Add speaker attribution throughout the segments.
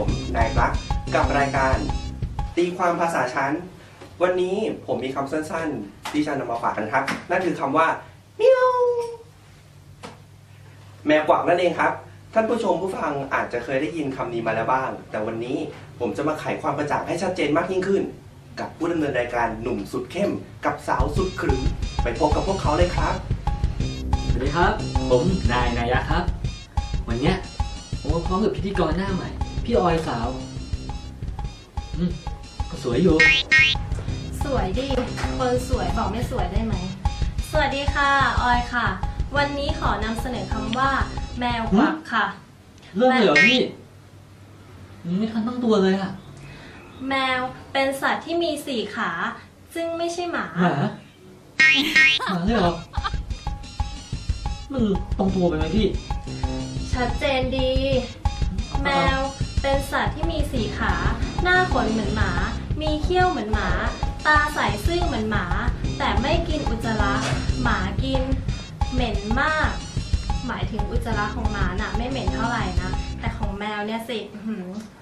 Speaker 1: ผมนายรักกับรายการ ตีความภาษาชั้น วันนี้ผมมีคำสั้นๆ ที่จะนำมาฝากกันครับ นั่นคือคำว่าเมียวแมวกวักนั่นเองครับ ท่านผู้ชมผู้ฟังอาจจะเคยได้ยินคำนี้มาแล้วบ้าง แต่วันนี้ผมจะมาไขความกระจ่างให้ชัดเจนมากยิ่งขึ้น กับผู้ดำเนินรายการหนุ่มสุดเข้ม กับสาวสุดขรึมไปพบกับพวกเขาเลยครับ
Speaker 2: สวัสดีครับ ผมนายนายะครับ วันเนี้ยผมมาพร้อมกับพิธีกรหน้าใหม่ พี่ออยสาวอืมก็สวยอยู่
Speaker 3: สวยดิคนสวยบอกไม่สวยได้ไหม สวัสดีค่ะ ออยค่ะ วันนี้ขอนำเสนอคำว่า แมวกวักค่ะ
Speaker 2: เริ่มเลยเหรอพี่ยังไม่ทันตั้งตัวเลยอะ
Speaker 3: แมวเป็นสัตว์ที่มีสี่ขา ซึ่งไม่ใช่หมา
Speaker 2: หมาหมาเลยเหรอ มันตรงตัวไปไหมพี่
Speaker 3: ชัดเจนดี แมวเป็น สัตว์ที่มีสีขา หน้าขนเหมือนหมา มีเขี้ยวเหมือนหมา ตาใสซื่อเหมือนหมา แต่ไม่กินอุจจาระ หมากิน เหม็นมาก หมายถึงอุจจาระของหมาน่ะ ไม่เหม็นเท่าไหร่นะ แต่ของแมวเนี่ยสิ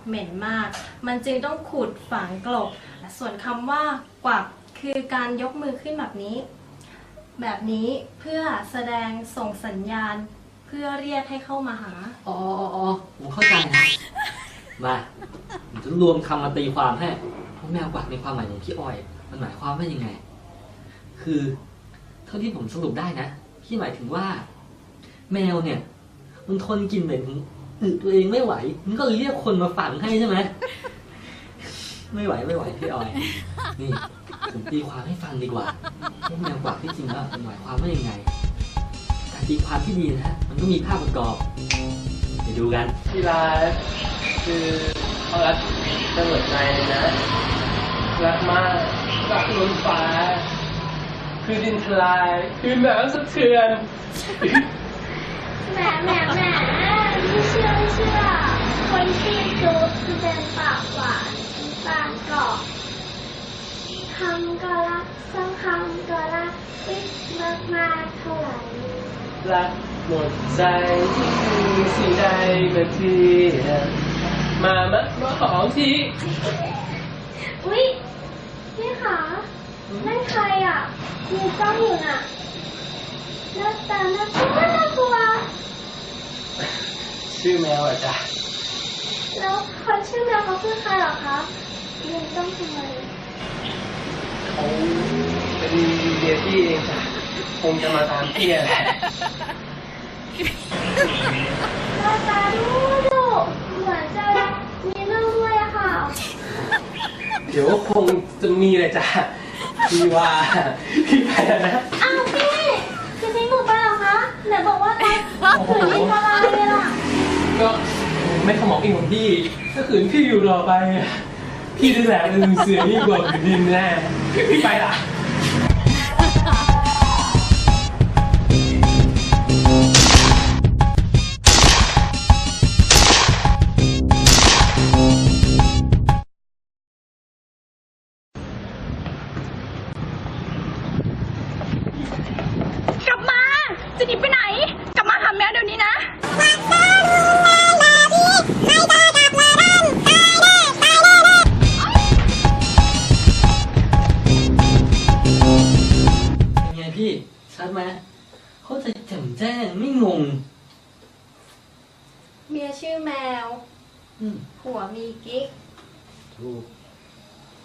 Speaker 3: เหม็นมาก มันจึงต้องขุดฝังกลบ ส่วนคำว่ากวักคือการยกมือขึ้นแบบนี้ แบบนี้เพื่อแสดงส่งสัญญาณ เพื่อเรียกให้เข้ามาหา
Speaker 2: อ๋ออ๋ออ๋อผมเข้าใจนะ มาผมจะรวมคำมาตีความให้เพราะแมวกวักในความหมายของพี่อ้อย มันหมายความว่ายังไง คือเท่าที่ผมสรุปได้นะที่หมายถึงว่า แมวเนี่ย มันทนกินเหม็นอึตัวเองไม่ไหว มันก็เลยเรียกคนมาฝังให้ใช่ไหมไม่ไหวไม่ไหวพี่อ้อย นี่ผมตีความให้ฟังดีกว่าว่าแมวกวักที่จริงแล้วมันหมายความว่ายังไงการตีความที่ดีนะฮะมันก็มีภาพประกอบไปดูกัน
Speaker 4: ที่รัก คือเขารักเสมอใจเลยนะ รักมาก รักล้นฟ้า คือดินทลาย คือหน้ำสะเทือน
Speaker 5: แหมแหมแหมไม่เชื่อไม่เชื่อ คนที่ซุปคือเป็นปากหวานปากกรอบคำก็รักสองคำก็รักวิมากมากเท่าไหร่
Speaker 4: รักหมดใจที่มีสิ่งใดก็เทีย มมามะมาหอมที
Speaker 5: อุ๊ยนี่ค่ะนั่นใครอะมีจ้องอยู่น่ะหน้าตาน่ากลัวน่ากลัว
Speaker 4: ชื่อแมวอะจ้ะ
Speaker 5: แล้วคนชื่อแมวเขาคือใครเหรอคะยืนจ้องทำไม
Speaker 4: เขาเป็นเดียที่เองจ้ะคงจะมาตามเพี่แหละ
Speaker 5: หน้าตาดูดุเห มือนจะมีเรื่องด้วยอะค่ะ
Speaker 4: เดี๋ยวคงจะมีเลยจ้ะพี่ว่าพี่ไปแล้วนะ
Speaker 5: อ้าวพี่จะทิ้งหนูไปเหรอคะไหนบอกว่ารักขืนดินทลายเลยล่ะ
Speaker 4: ก็ไม่ขมองเองของพี่ถ้าขืนพี่อยู่รอไป พี่จะแหลกเป็นเสือยิ่งกว่าผืนดินแน่พี่ไปละ
Speaker 6: จะแจ่
Speaker 2: มแจ้งไม่งง
Speaker 3: เมียชื่อแมว
Speaker 2: อืม
Speaker 3: ผัวมีกิ๊ก
Speaker 2: ถูก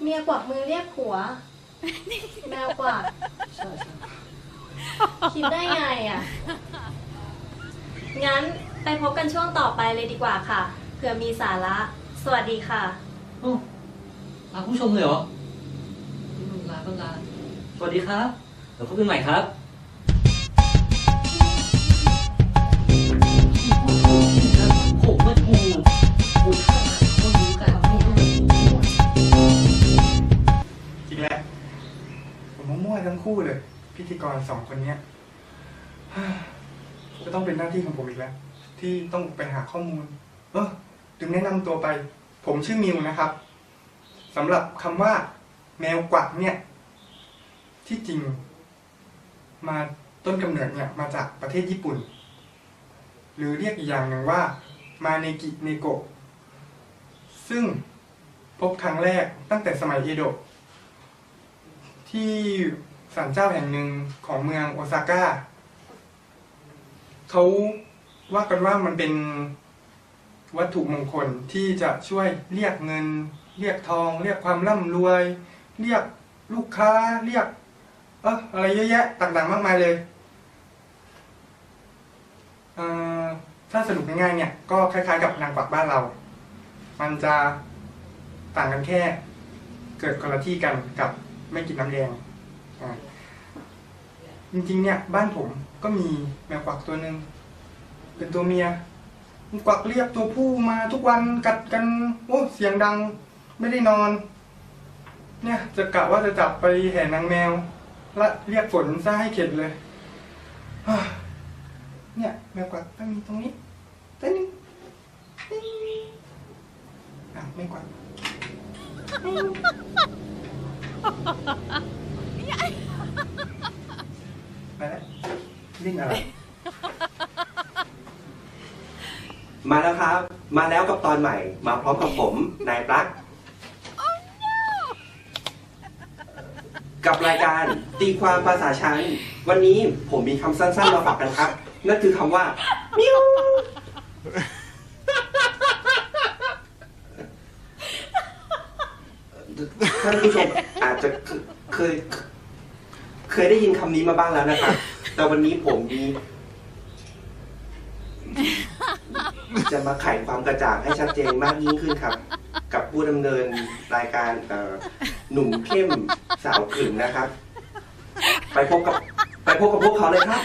Speaker 3: เมียกวักมือเรียกผัว แมวกวัก
Speaker 2: ใช่ใช่
Speaker 3: คิดได้ไงอะ งั้นไปพบกันช่วงต่อไปเลยดีกว่าค่ะ เผื่อมีสาระ สวัสดีค่ะ
Speaker 2: โอ้ลาผู้ชมเลยเหรออืมลาก็ลา สวัสดีครับเดี๋ยวพบกันใหม่ครับ
Speaker 7: จริงแล้วผมมั่วทั้งคู่เลย พิธีกรสองคนเนี้ยจะต้องเป็นหน้าที่ของผมอีกแล้ว ที่ต้องไปหาข้อมูล เออถึงแนะนำตัวไป ผมชื่อมิวนะครับสำหรับคำว่า แมวกวักเนี่ย ที่จริง มาต้นกำเนิดเนี่ย มาจากประเทศญี่ปุ่น หรือเรียกอีกอย่างหนึ่งว่ามาเนกิเนโกะซึ่งพบครั้งแรกตั้งแต่สมัยเอโดะที่ศาลเจ้าแห่งหนึ่งของเมืองโอซาก้าเขาว่ากันว่ามันเป็นวัตถุมงคลที่จะช่วยเรียกเงิน เรียกทอง เรียกความร่ำรวย เรียกลูกค้าเรียกเอออะไรเยอะแยะต่างๆมากมายเลย ถ้าสรุปง่ายๆเนี่ยก็คล้ายๆกับนางกวักบ้านเรา มันจะต่างกันแค่เกิดคนละที่กันกับไม่กินน้ำแดงอ่าจริงๆเนี่ยบ้านผมก็มีแมวกวักตัวหนึ่งเป็นตัวเมียมันกวักเรียกตัวผู้มาทุกวันกัดกันโอ้เสียงดังไม่ได้นอน เนี่ยจะกะว่าจะจับไปแห่นางแมวและเรียกฝนซะให้เข็ดเลย เนี่ยแมวกวักตั้งตรงนี้ตั้งนี้อะไม่กวักไปแล้วเล่นอะไร
Speaker 1: มาแล้วครับ มาแล้วกับตอนใหม่ มาพร้อมกับผม นายปลั๊ก กับรายการตีความภาษาชั้น วันนี้ผมมีคำสั้นๆมาฝากกันครับ นั่นคือคำว่ามิวท่านผู้ชมอาจจะเคย เคยได้ยินคำนี้มาบ้างแล้วนะครับ แต่วันนี้ผมมี จะมาไขความกระจ่างให้ชัดเจนมากยิ่งขึ้นครับ กับผู้ดำเนินรายการหนุ่มเข้ม สาวขึงนะครับ ไปพบกับไปพบกับพวกเขาเลยครับ